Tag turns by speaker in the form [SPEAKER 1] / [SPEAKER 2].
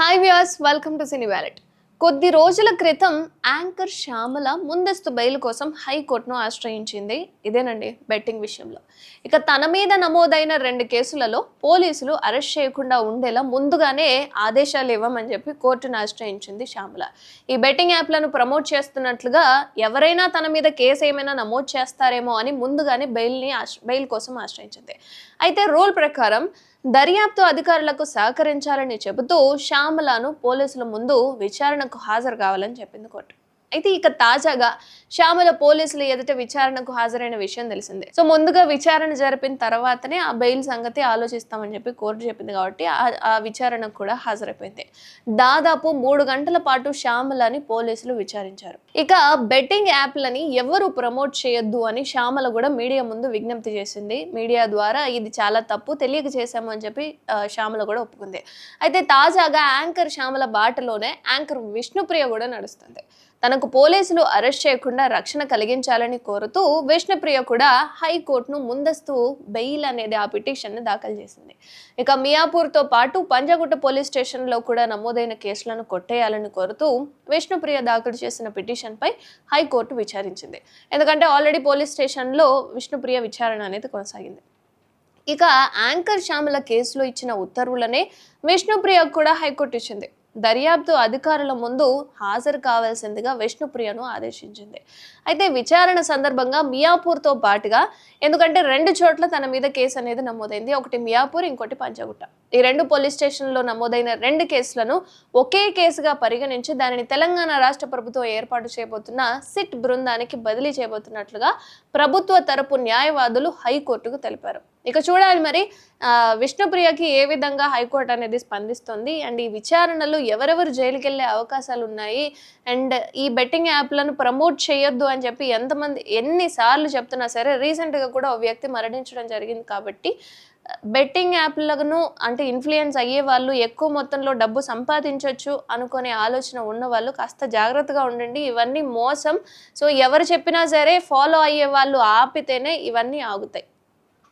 [SPEAKER 1] Hi viewers welcome to cine wallet కొద్ది రోజుల క్రితం యాంకర్ శ్యామల ముందస్తు బెయిల్ కోసం హైకోర్టును ఆశ్రయించింది. ఇదేనండి బెట్టింగ్ విషయంలో. ఇక తన మీద నమోదైన రెండు కేసులలో పోలీసులు అరెస్ట్ చేయకుండా ఉండేలా ముందుగానే ఆదేశాలు ఇవ్వమని చెప్పి కోర్టును ఆశ్రయించింది శ్యామల. ఈ బెట్టింగ్ యాప్లను ప్రమోట్ చేస్తున్నట్లుగా ఎవరైనా తన మీద కేసు ఏమైనా నమోదు చేస్తారేమో అని ముందుగానే బెయిల్ని బెయిల్ కోసం ఆశ్రయించింది. అయితే రూల్ ప్రకారం దర్యాప్తు అధికారులకు సహకరించాలని చెబుతూ శ్యామలను పోలీసుల ముందు విచారణకు హాజరు కావాలని చెప్పింది కోర్టు. అయితే ఇక తాజాగా శ్యామల పోలీసులు ఎదుట విచారణకు హాజరైన విషయం తెలిసిందే. సో ముందుగా విచారణ జరిపిన తర్వాతనే ఆ బెయిల్ సంగతి ఆలోచిస్తామని చెప్పి కోర్టు చెప్పింది కాబట్టి ఆ- ఆ విచారణకు కూడా హాజరైపోయింది. దాదాపు మూడు గంటల పాటు శ్యామలని పోలీసులు విచారించారు. ఇక బెట్టింగ్ యాప్లని ఎవరు ప్రమోట్ చేయొద్దు అని శ్యామల కూడా మీడియా ముందు విజ్ఞప్తి చేసింది. మీడియా ద్వారా ఇది చాలా తప్పు తెలియక చేశాము అని చెప్పి శ్యామల కూడా ఒప్పుకుంది. అయితే తాజాగా యాంకర్ శ్యామల బాటలోనే యాంకర్ విష్ణుప్రియ కూడా నడుస్తుంది. తనకు పోలీసులు అరెస్ట్ చేయకుండా రక్షణ కలిగించాలని కోరుతూ విష్ణుప్రియ కూడా హైకోర్టును ముందస్తు బెయిల్ అనేది ఆ పిటిషన్ని దాఖలు చేసింది. ఇక మియాపూర్తో పాటు పంజాగుట్ట పోలీస్ స్టేషన్లో కూడా నమోదైన కేసులను కొట్టేయాలని కోరుతూ విష్ణుప్రియ దాఖలు చేసిన పిటిషన్పై హైకోర్టు విచారించింది. ఎందుకంటే ఆల్రెడీ పోలీస్ స్టేషన్లో విష్ణుప్రియ విచారణ అనేది కొనసాగింది. ఇక యాంకర్ శ్యామల కేసులో ఇచ్చిన ఉత్తర్వులనే విష్ణుప్రియ కూడా హైకోర్టు ఇచ్చింది. దర్యాప్తు అధికారుల ముందు హాజరు కావాల్సిందిగా విష్ణుప్రియను ఆదేశించింది. అయితే విచారణ సందర్భంగా మియాపూర్తో పాటుగా ఎందుకంటే రెండు చోట్ల తన మీద కేసు అనేది నమోదైంది. ఒకటి మియాపూర్ ఇంకోటి పంచగుట్ట. ఈ రెండు పోలీస్ స్టేషన్లో నమోదైన రెండు కేసులను ఒకే కేసుగా పరిగణించి దానిని తెలంగాణ రాష్ట్ర ప్రభుత్వం ఏర్పాటు చేయబోతున్న సిట్ బృందానికి బదిలీ చేయబోతున్నట్లుగా ప్రభుత్వ తరపు న్యాయవాదులు హైకోర్టుకు తెలిపారు. ఇక చూడాలి మరి విష్ణుప్రియకి ఏ విధంగా హైకోర్టు అనేది స్పందిస్తుంది అండ్ ఈ విచారణలో ఎవరెవరు జైలుకి వెళ్ళే అవకాశాలు ఉన్నాయి అండ్ ఈ బెట్టింగ్ యాప్లను ప్రమోట్ చేయొద్దు అని చెప్పి ఎంతమంది ఎన్నిసార్లు చెప్తున్నా సరే రీసెంట్గా కూడా ఓ వ్యక్తి మరణించడం జరిగింది కాబట్టి బెట్టింగ్ యాప్లను అంటే ఇన్ఫ్లుయెన్స్ అయ్యే వాళ్ళు ఎక్కువ మొత్తంలో డబ్బు సంపాదించవచ్చు అనుకునే ఆలోచన ఉన్న వాళ్ళు కాస్త జాగ్రత్తగా ఉండండి. ఇవన్నీ మోసం. సో ఎవరు చెప్పినా సరే ఫాలో అయ్యే వాళ్ళు ఆపితేనే ఇవన్నీ ఆగుతాయి.